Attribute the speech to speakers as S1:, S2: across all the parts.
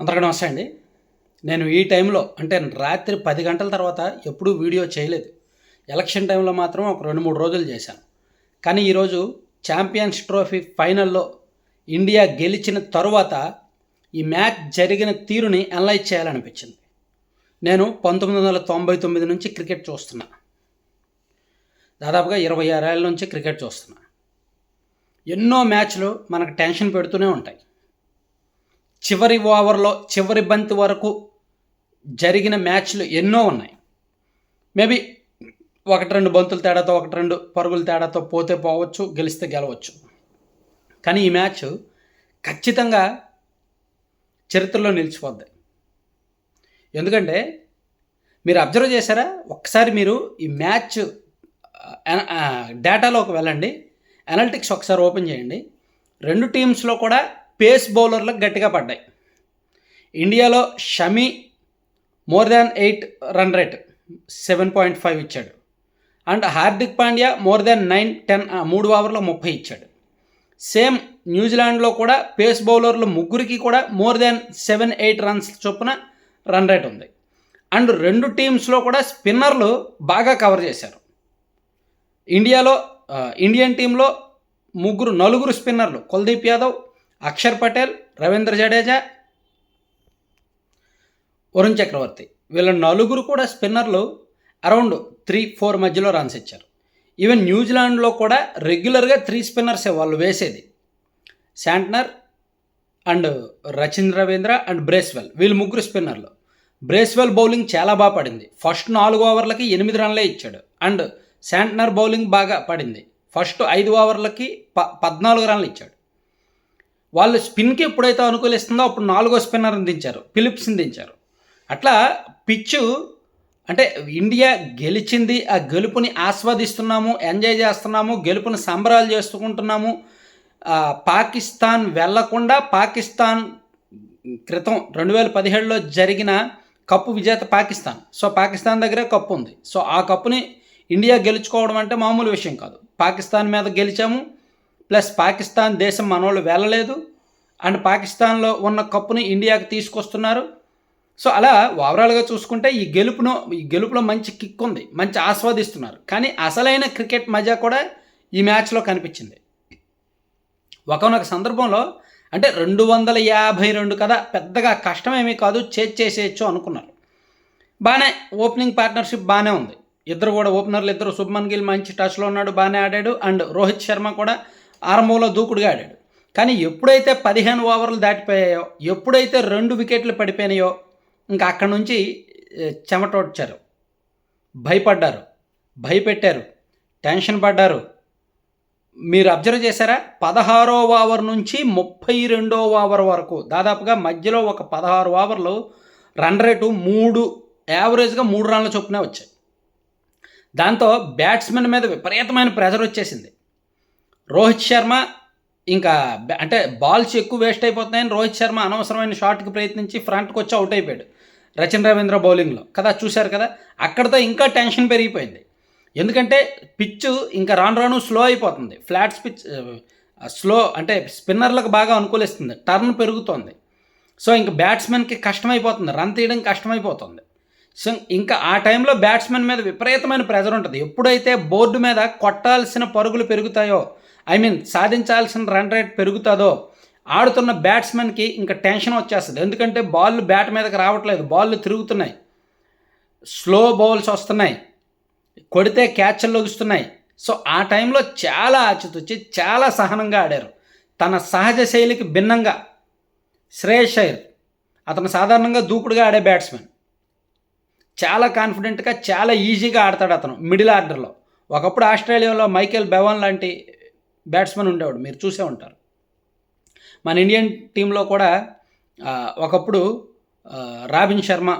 S1: అందరికీ నమస్తే అండి. నేను ఈ టైంలో అంటే రాత్రి పది గంటల తర్వాత ఎప్పుడూ వీడియో చేయలేదు. ఎలక్షన్ టైంలో మాత్రం ఒక రెండు మూడు రోజులు చేశాను. కానీ ఈరోజు ఛాంపియన్స్ ట్రోఫీ ఫైనల్లో ఇండియా గెలిచిన తరువాత ఈ మ్యాచ్ జరిగిన తీరుని అనలైజ్ చేయాలనిపించింది. నేను పంతొమ్మిది వందల తొంభై తొమ్మిది నుంచి క్రికెట్ చూస్తున్నా. దాదాపుగా ఇరవై ఆరేళ్ళ నుంచి క్రికెట్ చూస్తున్నా. ఎన్నో మ్యాచ్లు మనకు టెన్షన్ పెడుతూనే ఉంటాయి. చివరి ఓవర్లో చివరి బంతి వరకు జరిగిన మ్యాచ్లు ఎన్నో ఉన్నాయి. మేబీ ఒకటి రెండు బంతుల తేడాతో ఒకటి రెండు పరుగుల తేడాతో పోతే పోవచ్చు గెలిస్తే గెలవచ్చు. కానీ ఈ మ్యాచ్ ఖచ్చితంగా చరిత్రలో నిలిచిపోద్ది. ఎందుకంటే మీరు అబ్జర్వ్ చేశారా? ఒకసారి మీరు ఈ మ్యాచ్ డేటాలోకి వెళ్ళండి. అనలిటిక్స్ ఒకసారి ఓపెన్ చేయండి. రెండు టీమ్స్లో కూడా పేస్ బౌలర్లకు గట్టిగా పడ్డాయి. ఇండియాలో Shami more than eight run rate seven point five ఇచ్చాడు. And Hardik Pandya more than nine ten మూడు ఓవర్లో ముప్పై ఇచ్చాడు. సేమ్ న్యూజిలాండ్లో కూడా పేస్ బౌలర్లు ముగ్గురికి కూడా more than seven eight runs చొప్పున రన్ రేట్ ఉంది. అండ్ రెండు టీమ్స్లో కూడా స్పిన్నర్లు బాగా కవర్ చేశారు. ఇండియాలో ఇండియన్ టీంలో ముగ్గురు నలుగురు స్పిన్నర్లు. కుల్దీప్ యాదవ్ అక్షర్ పటేల్ రవీంద్ర జడేజా వరుణ్ చక్రవర్తి. వీళ్ళ నలుగురు కూడా స్పిన్నర్లు అరౌండ్ త్రీ ఫోర్ మధ్యలో రన్స్ ఇచ్చారు. ఈవెన్ న్యూజిలాండ్లో కూడా రెగ్యులర్గా త్రీ స్పిన్నర్సే వాళ్ళు వేసేది. Santner and Rachin Ravindra and Bracewell. వీళ్ళు ముగ్గురు స్పిన్నర్లు. బ్రేస్వెల్ బౌలింగ్ చాలా బాగా పడింది. ఫస్ట్ నాలుగు ఓవర్లకి ఎనిమిది రన్లే ఇచ్చాడు. అండ్ శాంట్నర్ బౌలింగ్ బాగా పడింది. ఫస్ట్ ఐదు ఓవర్లకి ప పద్నాలుగు రన్లు ఇచ్చాడు. వాళ్ళు స్పిన్కి ఎప్పుడైతే అనుకూలిస్తుందో అప్పుడు నాలుగో స్పిన్నర్ని దించారు ఫిలిప్స్ని దించారు. అట్లా పిచ్చు అంటే ఇండియా గెలిచింది ఆ గెలుపుని ఆస్వాదిస్తున్నాము ఎంజాయ్ చేస్తున్నాము గెలుపుని సంబరాలు చేసుకుంటున్నాము. పాకిస్తాన్ వెళ్ళకుండా పాకిస్తాన్ క్రితం రెండు వేల పదిహేడులో జరిగిన కప్పు విజేత పాకిస్తాన్. సో పాకిస్తాన్ దగ్గరే కప్పు ఉంది. సో ఆ కప్పుని ఇండియా గెలుచుకోవడం అంటే మామూలు విషయం కాదు. పాకిస్తాన్ మీద గెలిచాము ప్లస్ పాకిస్తాన్ దేశం మనోళ్ళు వెళ్ళలేదు. అండ్ పాకిస్తాన్లో ఉన్న కప్పుని ఇండియాకి తీసుకొస్తున్నారు. సో అలా ఓవరాల్గా చూసుకుంటే ఈ గెలుపును ఈ గెలుపులో మంచి కిక్ ఉంది. మంచి ఆస్వాదిస్తున్నారు. కానీ అసలైన క్రికెట్ మజా కూడా ఈ మ్యాచ్లో కనిపించింది. ఒకనొక సందర్భంలో అంటే రెండు వందల యాభై రెండు కదా పెద్దగా కష్టమేమీ కాదు చేజ్ చేసేయచ్చు అనుకున్నారు. బాగానే ఓపెనింగ్ పార్ట్నర్షిప్ బాగానే ఉంది. ఇద్దరు కూడా ఓపెనర్లు ఇద్దరు శుభ్మన్ గిల్ మంచి టచ్లో ఉన్నాడు బాగానే ఆడాడు. అండ్ రోహిత్ శర్మ కూడా ఆరంభంలో దూకుడుగా ఆడాడు. కానీ ఎప్పుడైతే పదిహేను ఓవర్లు దాటిపోయాయో ఎప్పుడైతే రెండు వికెట్లు పడిపోయినాయో ఇంకా అక్కడి నుంచి చెమటోడ్చారు. భయపడ్డారు. భయపెట్టారు. టెన్షన్ పడ్డారు. మీరు అబ్జర్వ్ చేశారా? పదహారో ఓవర్ నుంచి ముప్పై రెండో ఓవర్ వరకు దాదాపుగా మధ్యలో ఒక పదహారు ఓవర్లు రన్ రేటు మూడు యావరేజ్గా మూడు రన్ల చొప్పునే వచ్చాయి. దాంతో బ్యాట్స్మెన్ మీద విపరీతమైన ప్రెజర్ వచ్చేసింది. రోహిత్ శర్మ ఇంకా అంటే బాల్స్ ఎక్కువ వేస్ట్ అయిపోతున్నాయని రోహిత్ శర్మ అనవసరమైన షాట్కి ప్రయత్నించి ఫ్రంట్కి వచ్చి అవుట్ అయిపోయాడు రచన్ రవీంద్ర బౌలింగ్లో. కదా చూశారు కదా? అక్కడితో ఇంకా టెన్షన్ పెరిగిపోయింది. ఎందుకంటే పిచ్ ఇంకా రాను రాను స్లో అయిపోతుంది. ఫ్లాట్స్ పిచ్ స్లో అంటే స్పిన్నర్లకు బాగా అనుకూలిస్తుంది. టర్న్ పెరుగుతోంది. సో ఇంకా బ్యాట్స్మెన్కి కష్టమైపోతుంది. రన్ తీయడం కష్టమైపోతుంది. సో ఇంకా ఆ టైంలో బ్యాట్స్మెన్ మీద విపరీతమైన ప్రెజర్ ఉంటుంది. ఎప్పుడైతే బోర్డు మీద కొట్టాల్సిన పరుగులు పెరుగుతాయో ఐ మీన్ సాధించాల్సిన రన్ రేట్ పెరుగుతుందో ఆడుతున్న బ్యాట్స్మెన్కి ఇంకా టెన్షన్ వచ్చేస్తుంది. ఎందుకంటే బాల్ బ్యాట్ మీదకి రావట్లేదు. బాల్ తిరుగుతున్నాయి. స్లో బౌల్స్ వస్తున్నాయి. కొడితే క్యాచ్లు లొగుస్తున్నాయి సో ఆ టైంలో చాలా ఆచితూచి చాలా సహనంగా ఆడారు. తన సహజ శైలికి భిన్నంగా శ్రేయస్ అయ్యర్ అతను సాధారణంగా దూకుడుగా ఆడే బ్యాట్స్మెన్ చాలా కాన్ఫిడెంట్గా చాలా ఈజీగా ఆడతాడు అతను మిడిల్ ఆర్డర్లో ఒకప్పుడు ఆస్ట్రేలియాలో మైకేల్ బెవన్ లాంటి బ్యాట్స్మెన్ ఉండేవాడు మీరు చూసే ఉంటారు. మన ఇండియన్ టీంలో కూడా ఒకప్పుడు రాబిన్ శర్మ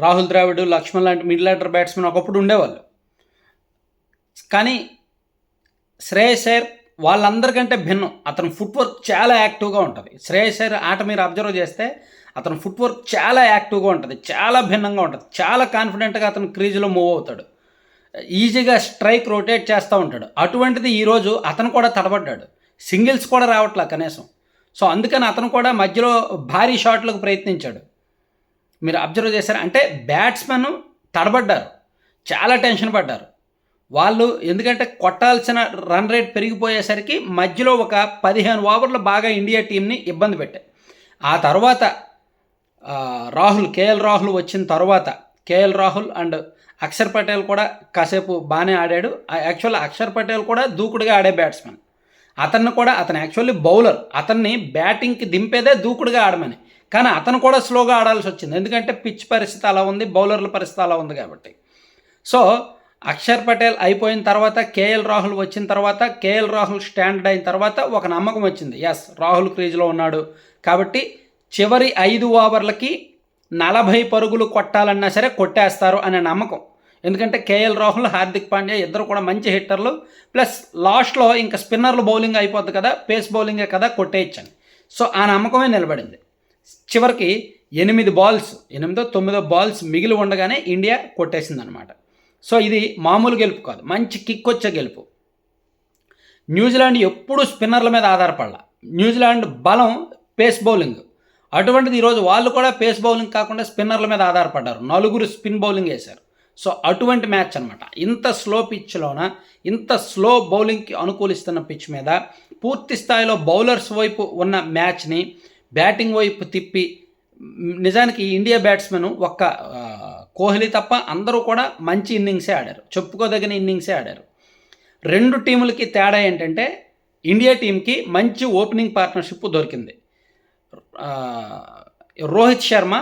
S1: రాహుల్ ద్రావిడ్ లక్ష్మణ్ లాంటి మిడిల్ ఆర్డర్ బ్యాట్స్మెన్ ఒకప్పుడు ఉండేవాళ్ళు. కానీ శ్రేయస్ అయ్యర్ వాళ్ళందరికంటే భిన్నం. అతని ఫుట్వర్క్ చాలా యాక్టివ్గా ఉంటుంది. శ్రేయస్ అయ్యర్ ఆట మీరు అబ్జర్వ్ చేస్తే అతని ఫుట్వర్క్ చాలా యాక్టివ్గా ఉంటుంది. చాలా భిన్నంగా ఉంటుంది. చాలా కాన్ఫిడెంట్గా అతను క్రీజులో మూవ్ అవుతాడు. ఈజీగా స్ట్రైక్ రొటేట్ చేస్తూ ఉంటాడు. అటువంటిది ఈరోజు అతను కూడా తడబడ్డాడు. సింగిల్స్ కూడా రావట్లా కనీసం. సో అందుకని అతను కూడా మధ్యలో భారీ షాట్లకు ప్రయత్నించాడు. మీరు అబ్జర్వ్ చేశారు? అంటే బ్యాట్స్మెన్ తడబడ్డారు. చాలా టెన్షన్ పడ్డారు. వాళ్ళు ఎందుకంటే కొట్టాల్సిన రన్ రేట్ పెరిగిపోయేసరికి మధ్యలో ఒక పదిహేను ఓవర్లు బాగా ఇండియా టీంని ఇబ్బంది పెట్టాయి. ఆ తర్వాత రాహుల్ కేఎల్ రాహుల్ వచ్చిన తర్వాత కేఎల్ రాహుల్ అండ్ అక్షర్ పటేల్ కూడా కాసేపు బాగానే ఆడాడు. యాక్చువల్ అక్షర్ పటేల్ కూడా దూకుడుగా ఆడే బ్యాట్స్మెన్ అతన్ని కూడా అతను యాక్చువల్లీ బౌలర్ అతన్ని బ్యాటింగ్కి దింపేదే దూకుడుగా ఆడమని. కానీ అతను కూడా స్లోగా ఆడాల్సి వచ్చింది. ఎందుకంటే పిచ్ పరిస్థితి అలా ఉంది బౌలర్ల పరిస్థితి అలా ఉంది కాబట్టి. సో అక్షర్ పటేల్ అయిపోయిన తర్వాత కేఎల్ రాహుల్ వచ్చిన తర్వాత కేఎల్ రాహుల్ స్టాండర్డ్ అయిన తర్వాత ఒక నమ్మకం వచ్చింది. ఎస్ రాహుల్ క్రీజ్లో ఉన్నాడు. కాబట్టి చివరి ఐదు ఓవర్లకి నలభై పరుగులు కొట్టాలన్నా సరే కొట్టేస్తారు అనే నమ్మకం. ఎందుకంటే కేఎల్ రాహుల్ హార్దిక్ పాండ్యా ఇద్దరు కూడా మంచి హిట్టర్లు. ప్లస్ లాస్ట్లో ఇంకా స్పిన్నర్లు బౌలింగ్ అయిపోద్ది కదా పేస్ బౌలింగే కదా కొట్టేయచ్చని. సో ఆ నమ్మకమే నిలబడింది. చివరికి ఎనిమిది బాల్స్ ఎనిమిదో తొమ్మిదో బాల్స్ మిగిలి ఉండగానే ఇండియా కొట్టేసింది అనమాట సో ఇది మామూలు గెలుపు కాదు మంచి కిక్ వచ్చే గెలుపు. న్యూజిలాండ్ ఎప్పుడూ స్పిన్నర్ల మీద ఆధారపడాల. న్యూజిలాండ్ బలం పేస్ బౌలింగ్. అటువంటిది ఈరోజు వాళ్ళు కూడా పేస్ బౌలింగ్ కాకుండా స్పిన్నర్ల మీద ఆధారపడ్డారు. నలుగురు స్పిన్ బౌలింగ్ వేశారు. సో అటువంటి మ్యాచ్ అనమాట ఇంత స్లో పిచ్లోన ఇంత స్లో బౌలింగ్కి అనుకూలిస్తున్న పిచ్ మీద పూర్తి స్థాయిలో బౌలర్స్ వైపు ఉన్న మ్యాచ్ని బ్యాటింగ్ వైపు తిప్పి నిజానికి ఇండియా బ్యాట్స్మెన్ ఒక్క కోహ్లీ తప్ప అందరూ కూడా మంచి ఇన్నింగ్సే ఆడారు. చెప్పుకోదగిన ఇన్నింగ్సే ఆడారు. రెండు టీములకి తేడా ఏంటంటే ఇండియా టీంకి మంచి ఓపెనింగ్ పార్ట్నర్షిప్ దొరికింది. రోహిత్ శర్మ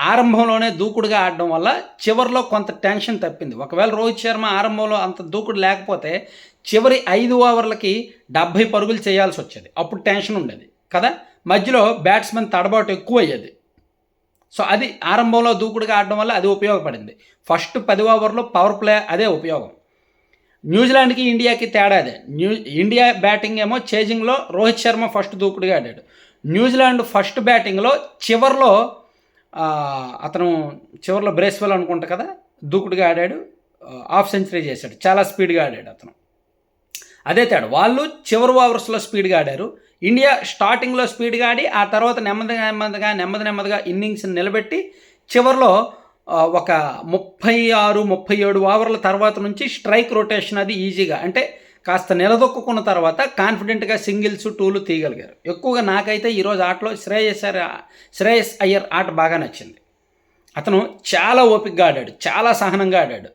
S1: ఆరంభంలోనే దూకుడుగా ఆడడం వల్ల చివరిలో కొంత టెన్షన్ తప్పింది. ఒకవేళ రోహిత్ శర్మ ఆరంభంలో అంత దూకుడు లేకపోతే చివరి ఐదు ఓవర్లకి డెబ్భై పరుగులు చేయాల్సి వచ్చేది. అప్పుడు టెన్షన్ ఉండేది కదా? మధ్యలో బ్యాట్స్మెన్ తడబాటు ఎక్కువ అయ్యేది సో అది ఆరంభంలో దూకుడుగా ఆడడం వల్ల అది ఉపయోగపడింది. ఫస్ట్ పది ఓవర్లో పవర్ ప్లే అదే ఉపయోగం. న్యూజిలాండ్కి ఇండియాకి తేడా అదే. న్యూ ఇండియా బ్యాటింగ్ ఏమో చేజింగ్లో రోహిత్ శర్మ ఫస్ట్ దూకుడుగా ఆడాడు. న్యూజిలాండ్ ఫస్ట్ బ్యాటింగ్లో చివర్లో అతను చివర్లో బ్రేస్వెల్ అనుకుంటా కదా దూకుడుగా ఆడాడు హాఫ్ సెంచరీ చేశాడు. చాలా స్పీడ్గా ఆడాడు అతను. అదే తేడా వాళ్ళు చివరి ఓవర్స్లో స్పీడ్గా ఆడారు. ఇండియా స్టార్టింగ్లో స్పీడ్గా ఆడి ఆ తర్వాత నెమ్మదిగా నెమ్మదిగా నెమ్మది నెమ్మదిగా ఇన్నింగ్స్ని నిలబెట్టి చివరిలో ఒక ముప్పై ఆరు ముప్పై ఏడు ఓవర్ల తర్వాత నుంచి స్ట్రైక్ రొటేషన్ అది ఈజీగా అంటే కాస్త నిలదొక్కున్న తర్వాత కాన్ఫిడెంట్గా సింగిల్స్ టూలు తీయగలిగారు. ఎక్కువగా నాకైతే ఈరోజు ఆటలో శ్రేయస్ అయ్యర్- శ్రేయస్ అయ్యర్ ఆట బాగా నచ్చింది. అతను చాలా ఓపికగా ఆడాడు చాలా సహనంగా ఆడాడు.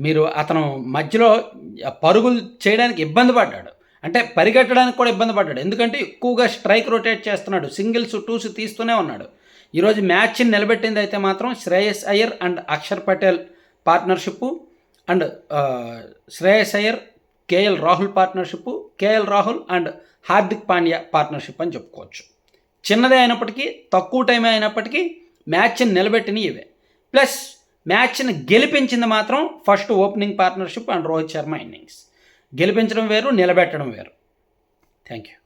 S1: మీరు అతను మధ్యలో పరుగులు చేయడానికి ఇబ్బంది పడ్డాడు. అంటే పరిగెట్టడానికి కూడా ఇబ్బంది పడ్డాడు. ఎందుకంటే ఎక్కువగా స్ట్రైక్ రొటేట్ చేస్తున్నాడు సింగిల్స్ టూస్ తీస్తూనే ఉన్నాడు. ఈరోజు మ్యాచ్ని నిలబెట్టింది అయితే మాత్రం Shreyas Iyer and Axar Patel partnership and Shreyas Iyer KL Rahul partnership KL Rahul and Hardik Pandya partnership అని చెప్పుకోవచ్చు. చిన్నదే అయినప్పటికీ తక్కువ టైం అయినప్పటికీ మ్యాచ్ని నిలబెట్టిన ఇవే. ప్లస్ మ్యాచ్ని గెలిపించింది మాత్రం first opening partnership and Rohit Sharma innings. గెలిపించడం వేరు నిలబెట్టడం వేరు. Thank you.